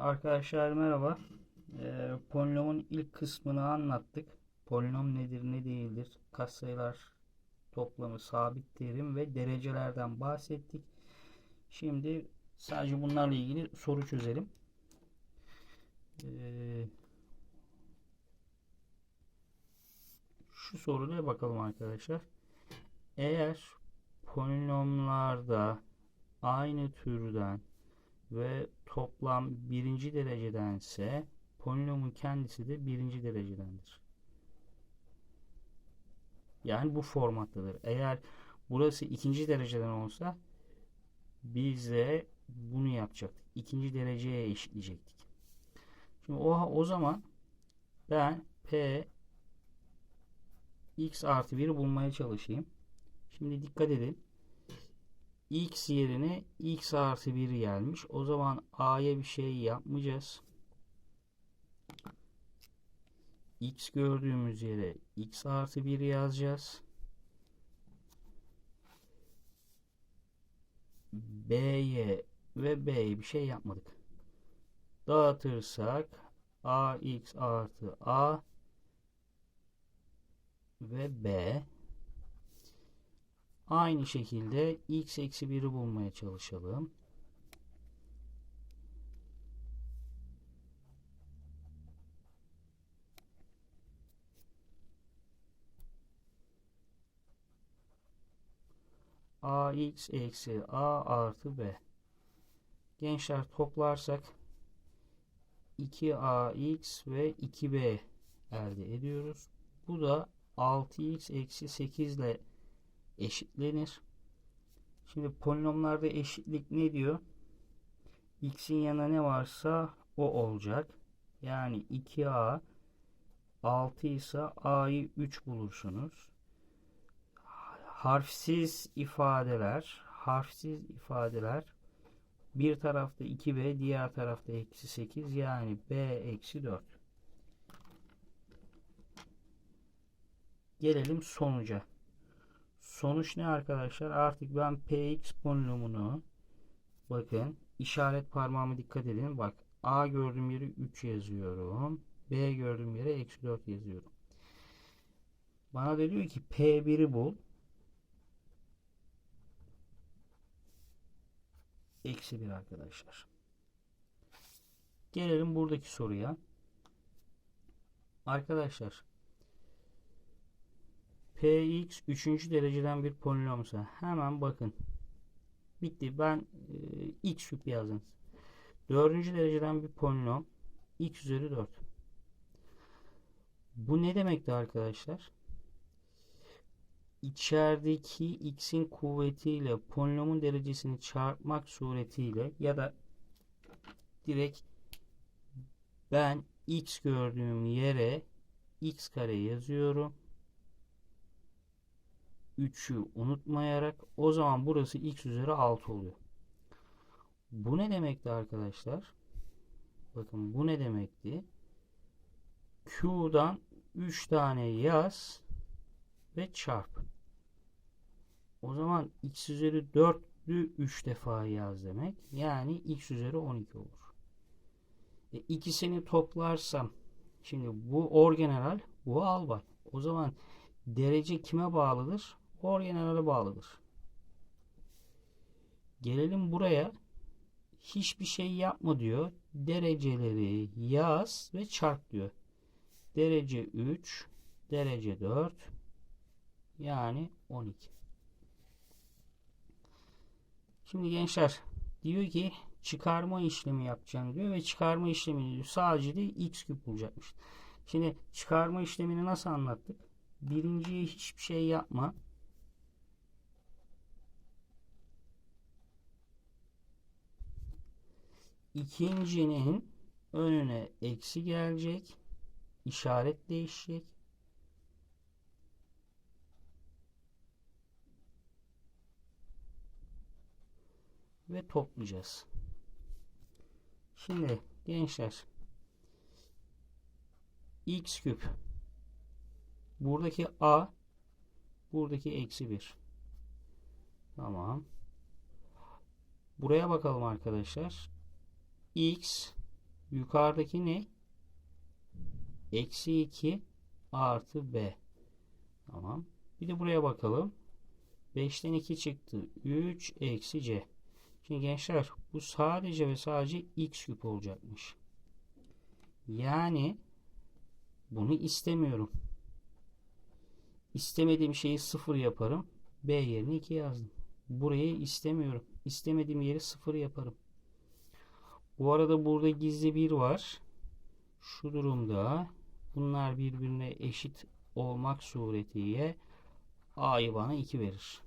arkadaşlar merhaba. Ee, polinomun ilk kısmını anlattık. Polinom nedir, ne değildir? Katsayılar toplamı, sabit terim ve derecelerden bahsettik. Şimdi sadece bunlarla ilgili soru çözelim. Ee, şu soruya bakalım arkadaşlar. Eğer polinomlarda aynı türden ve toplam birinci derecedense polinomun kendisi de birinci derecedendir. Yani bu formattadır. Eğer burası ikinci dereceden olsa biz de bunu yapacaktık. İkinci dereceye eşitleyecektik. Şimdi o, o zaman ben P x artı 1'i bulmaya çalışayım. Şimdi dikkat edin x yerine x artı 1 gelmiş. O zaman a'ya bir şey yapmayacağız. x gördüğümüz yere x artı 1 yazacağız. b'ye ve b'ye bir şey yapmadık. Dağıtırsak ax artı a ve b Aynı şekilde x eksi 1'i bulmaya çalışalım. ax eksi a artı b. Gençler toplarsak 2ax ve 2b elde ediyoruz. Bu da 6x eksi 8 ile eşitlenir. Şimdi polinomlarda eşitlik ne diyor? X'in yanına ne varsa o olacak. Yani 2A 6 ise A'yı 3 bulursunuz. Harfsiz ifadeler, harfsiz ifadeler bir tarafta 2B, diğer tarafta eksi 8 yani B eksi 4. Gelelim sonuca. Sonuç ne arkadaşlar? Artık ben px polinomunu bakın işaret parmağımı dikkat edin. Bak a gördüğüm yere 3 yazıyorum. b gördüğüm yere eksi 4 yazıyorum. Bana da diyor ki p1'i bul. Eksi 1 arkadaşlar. Gelelim buradaki soruya. Arkadaşlar Px 3. dereceden bir polinomsa hemen bakın. Bitti. Ben e, x küp yazdım. 4. dereceden bir polinom x üzeri 4. Bu ne demekti arkadaşlar? İçerideki x'in kuvvetiyle polinomun derecesini çarpmak suretiyle ya da direkt ben x gördüğüm yere x kare yazıyorum. 3'ü unutmayarak o zaman burası x üzeri 6 oluyor. Bu ne demekti arkadaşlar? Bakın bu ne demekti? Q'dan 3 tane yaz ve çarp. O zaman x üzeri 4'lü 3 defa yaz demek. Yani x üzeri 12 olur. E, ikisini toplarsam şimdi bu orgeneral bu albay. O zaman derece kime bağlıdır? Orijinale bağlıdır. Gelelim buraya. Hiçbir şey yapma diyor. Dereceleri yaz ve çarp diyor. Derece 3, derece 4 yani 12. Şimdi gençler diyor ki çıkarma işlemi yapacağım diyor ve çıkarma işlemini diyor. Sadece de x küp bulacakmış. Şimdi çıkarma işlemini nasıl anlattık? Birinciye hiçbir şey yapma. İkincinin önüne eksi gelecek. işaret değişecek. Ve toplayacağız. Şimdi gençler x küp buradaki a buradaki eksi 1 tamam buraya bakalım arkadaşlar x Yukarıdaki ne? Eksi 2 artı b. Tamam. Bir de buraya bakalım. 5'ten 2 çıktı. 3 eksi c. Şimdi gençler bu sadece ve sadece x küp olacakmış. Yani bunu istemiyorum. İstemediğim şeyi 0 yaparım. B yerine 2 yazdım. Burayı istemiyorum. İstemediğim yeri 0 yaparım. Bu arada burada gizli 1 var. Şu durumda bunlar birbirine eşit olmak suretiyle A'yı bana 2 verir.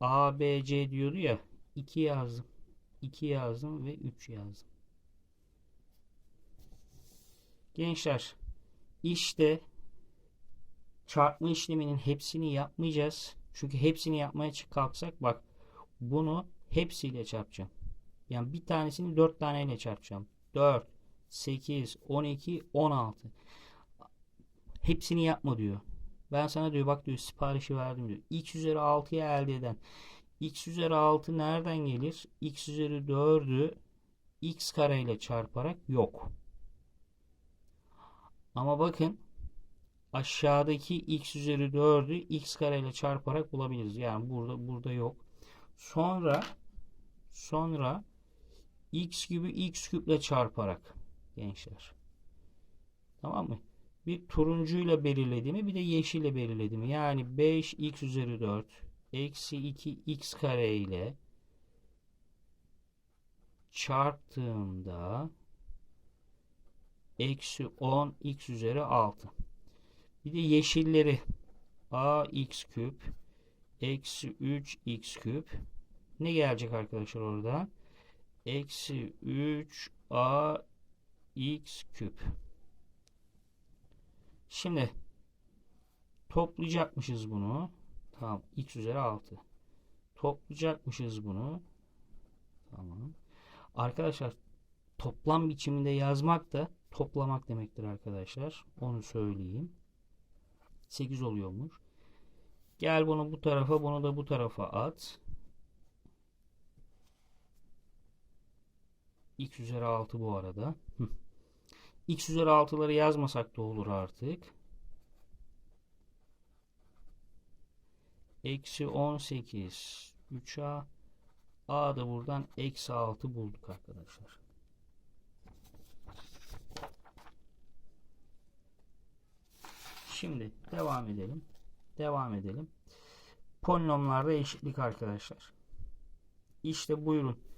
A, B, C diyordu ya 2 yazdım. 2 yazdım ve 3 yazdım. Gençler işte çarpma işleminin hepsini yapmayacağız. Çünkü hepsini yapmaya kalksak bak bunu hepsiyle çarpacağım. Yani bir tanesini 4 taneyle çarpacağım. 4, 8, 12, 16. Hepsini yapma diyor. Ben sana diyor bak diyor siparişi verdim diyor. X üzeri 6'yı elde eden. X üzeri 6 nereden gelir? X üzeri 4'ü x kare ile çarparak yok. Ama bakın aşağıdaki x üzeri 4'ü x kare ile çarparak bulabiliriz. Yani burada burada yok. Sonra sonra x küpü x küple çarparak gençler. Tamam mı? Bir turuncuyla belirlediğimi bir de yeşille belirlediğimi. Yani 5x üzeri 4 eksi 2x kare ile çarptığımda eksi 10 x üzeri 6. Bir de yeşilleri ax küp eksi 3 x küp ne gelecek arkadaşlar orada? Eksi 3 a x küp. Şimdi toplayacakmışız bunu. Tamam. x üzeri 6. Toplayacakmışız bunu. Tamam. Arkadaşlar toplam biçiminde yazmak da toplamak demektir arkadaşlar. Onu söyleyeyim. 8 oluyormuş. Gel bunu bu tarafa, bunu da bu tarafa at. X üzeri 6 bu arada. x üzeri 6'ları yazmasak da olur artık. Eksi 18 3a a da buradan eksi 6 bulduk arkadaşlar. Şimdi devam edelim. Devam edelim. Polinomlarda eşitlik arkadaşlar. İşte buyurun.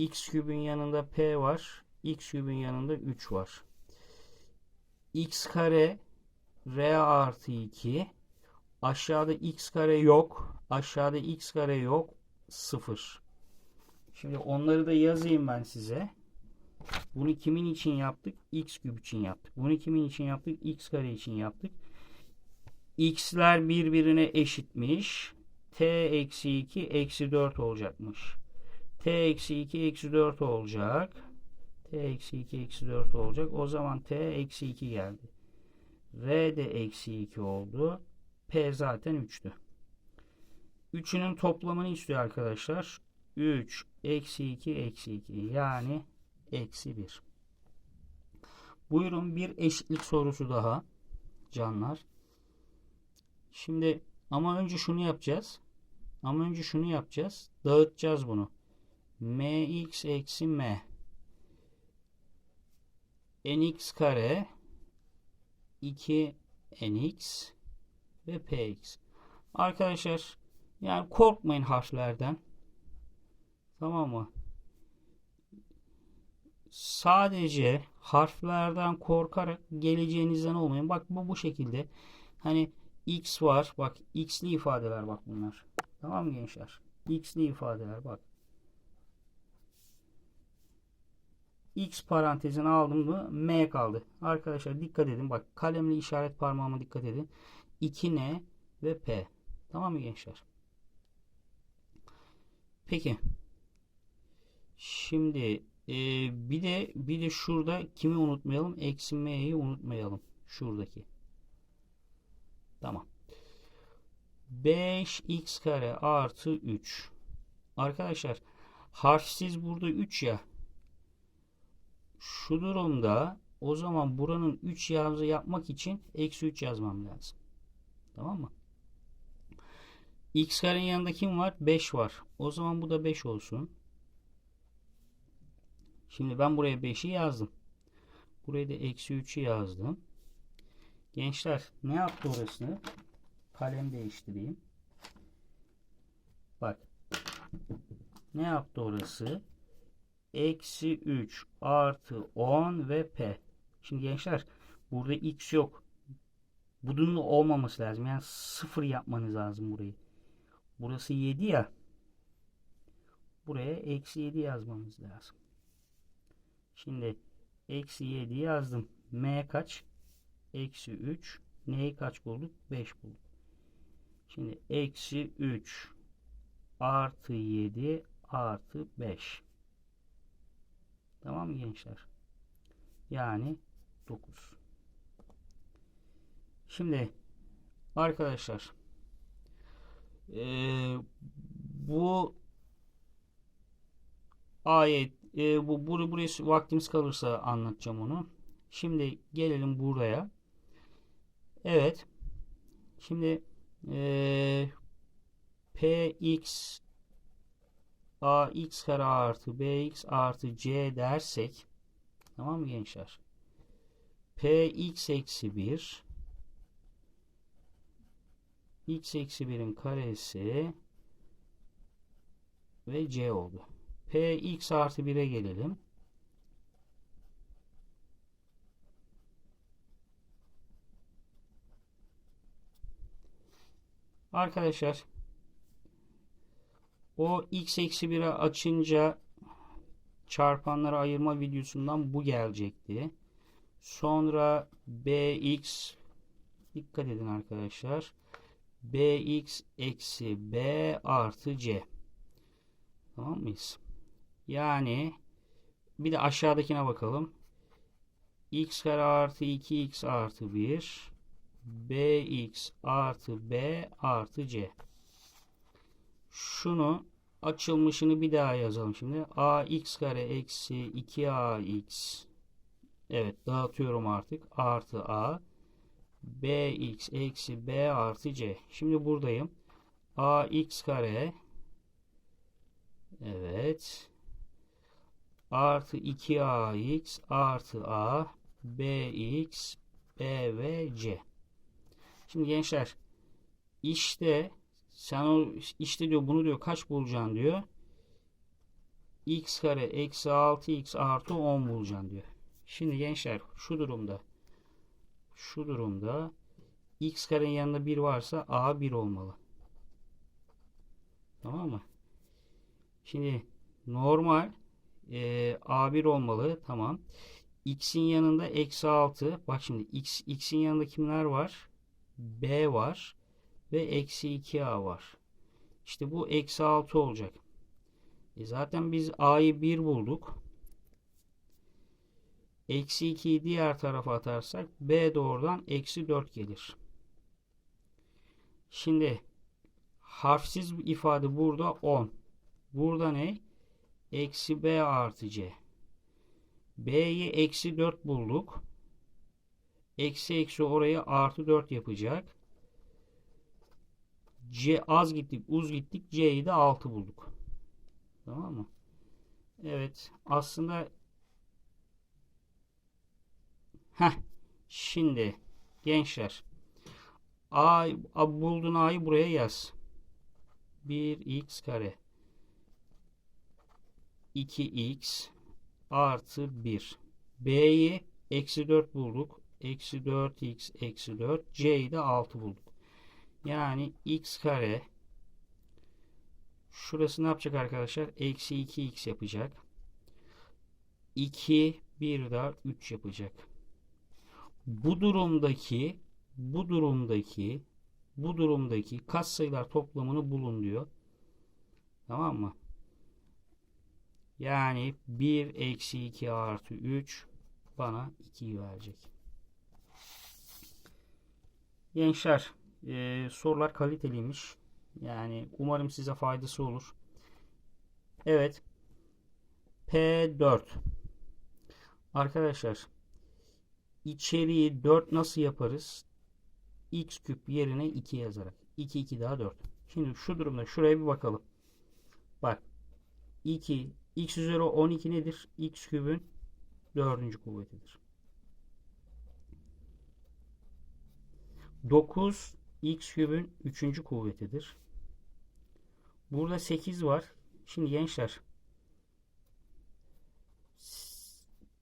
X kübün yanında P var. X kübün yanında 3 var. X kare R artı 2. Aşağıda X kare yok. Aşağıda X kare yok. 0. Şimdi onları da yazayım ben size. Bunu kimin için yaptık? X küp için yaptık. Bunu kimin için yaptık? X kare için yaptık x'ler birbirine eşitmiş. t eksi 2 eksi 4 olacakmış. T eksi 2 eksi 4 olacak. t eksi 2 eksi 4 olacak. O zaman t eksi 2 geldi. r de eksi 2 oldu. p zaten 3'tü. Üçünün toplamını istiyor arkadaşlar. 3 eksi 2 eksi 2 yani eksi 1. Buyurun bir eşitlik sorusu daha canlar. Şimdi ama önce şunu yapacağız. Ama önce şunu yapacağız. Dağıtacağız bunu. Mx eksi m nx kare 2 nx ve px. Arkadaşlar yani korkmayın harflerden. Tamam mı? Sadece harflerden korkarak geleceğinizden olmayın. Bak bu bu şekilde. Hani x var. Bak x'li ifadeler bak bunlar. Tamam mı gençler? x'li ifadeler bak. X parantezini aldım mı m kaldı. Arkadaşlar dikkat edin. Bak kalemli işaret parmağıma dikkat edin. 2n ve p. Tamam mı gençler? Peki. Şimdi e, bir de bir de şurada kimi unutmayalım? Eksi m'yi unutmayalım. Şuradaki. Tamam. 5x kare artı 3. Arkadaşlar harfsiz burada 3 ya. Şu durumda o zaman buranın 3 yazı yapmak için eksi 3 yazmam lazım. Tamam mı? X karenin yanında kim var? 5 var. O zaman bu da 5 olsun. Şimdi ben buraya 5'i yazdım. Buraya da eksi 3'ü yazdım. Gençler ne yaptı orası? Kalem değiştireyim. Bak. Ne yaptı orası? Eksi 3 artı 10 ve P. Şimdi gençler burada X yok. Bunun olmaması lazım. Yani sıfır yapmanız lazım burayı. Burası 7 ya. Buraya eksi 7 yazmamız lazım. Şimdi eksi 7 yazdım. M kaç? Eksi 3. Neyi kaç bulduk? 5 bulduk. Şimdi eksi 3 artı 7 artı 5. Tamam mı gençler? Yani 9. Şimdi arkadaşlar ee, bu ayet e, bu bur buraya vaktimiz kalırsa anlatacağım onu. Şimdi gelelim buraya. Evet. Şimdi e, px ax kare artı bx artı c dersek tamam mı gençler? px eksi 1 x eksi 1'in karesi ve c oldu. px artı 1'e gelelim. Arkadaşlar o x eksi 1'e açınca çarpanları ayırma videosundan bu gelecekti. Sonra bx dikkat edin arkadaşlar. bx eksi b artı c. Tamam mıyız? Yani bir de aşağıdakine bakalım. x kare artı 2x artı 1 bx artı b artı c. Şunu açılmışını bir daha yazalım şimdi. ax kare eksi 2ax Evet dağıtıyorum artık. Artı a bx eksi b artı c. Şimdi buradayım. ax kare Evet. Artı 2ax artı a bx b ve c. Şimdi gençler işte sen o işte diyor bunu diyor kaç bulacaksın diyor. x kare eksi 6x artı 10 bulacaksın diyor. Şimdi gençler şu durumda şu durumda x karenin yanında 1 varsa a 1 olmalı. Tamam mı? Şimdi normal e, a1 olmalı. Tamam. x'in yanında eksi 6. Bak şimdi x, x'in yanında kimler var? b var ve eksi 2a var. İşte bu eksi 6 olacak. E zaten biz a'yı 1 bulduk. Eksi 2'yi diğer tarafa atarsak b doğrudan eksi 4 gelir. Şimdi harfsiz ifade burada 10. Burada ne? Eksi b artı c. b'yi eksi 4 bulduk. Eksi eksi orayı artı 4 yapacak. C az gittik, uz gittik. C'yi de 6 bulduk. Tamam mı? Evet. Aslında Heh. Şimdi gençler A, A buldun A'yı buraya yaz. 1x kare 2x artı 1. B'yi eksi 4 bulduk. Eksi 4x eksi 4. C'yi de 6 bulduk. Yani x kare şurası ne yapacak arkadaşlar? Eksi 2x yapacak. 2 bir daha 3 yapacak. Bu durumdaki bu durumdaki bu durumdaki katsayılar toplamını bulun diyor. Tamam mı? Yani 1 eksi 2 artı 3 bana 2'yi verecek. Gençler e, sorular kaliteliymiş. Yani umarım size faydası olur. Evet. P4 Arkadaşlar içeriği 4 nasıl yaparız? x küp yerine 2 yazarak. 2 2 daha 4. Şimdi şu durumda şuraya bir bakalım. Bak 2 x üzeri 12 nedir? x kübün 4. kuvvetidir. 9 x kübün 3. kuvvetidir. Burada 8 var. Şimdi gençler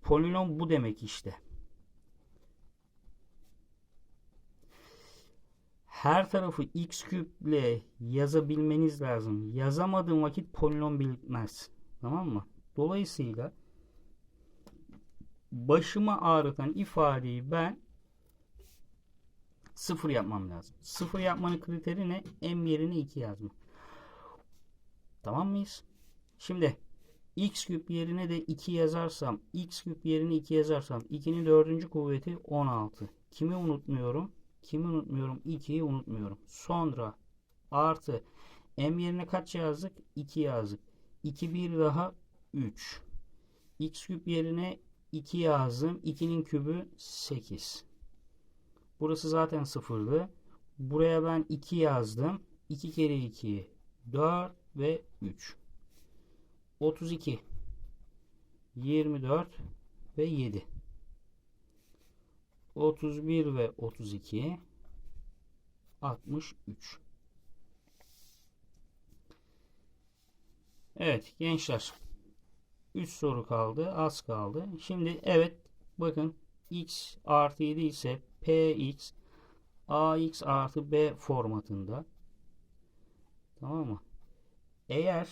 polinom bu demek işte. Her tarafı x küple yazabilmeniz lazım. Yazamadığın vakit polinom bitmez. Tamam mı? Dolayısıyla başıma ağrıtan ifadeyi ben sıfır yapmam lazım. Sıfır yapmanın kriteri ne? M yerine 2 yazmak. Tamam mıyız? Şimdi x küp yerine de 2 yazarsam x küp yerine 2 yazarsam 2'nin dördüncü kuvveti 16. Kimi unutmuyorum? Kimi unutmuyorum? 2'yi unutmuyorum. Sonra artı m yerine kaç yazdık? 2 yazdık. 2 bir daha 3. x küp yerine 2 yazdım. 2'nin kübü 8. Burası zaten sıfırdı. Buraya ben 2 yazdım. 2 kere 2 4 ve 3. 32 24 ve 7 31 ve 32 63 Evet gençler 3 soru kaldı az kaldı şimdi evet bakın x artı 7 ise px ax artı b formatında tamam mı eğer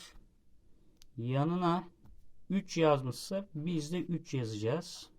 yanına 3 yazmışsa biz de 3 yazacağız.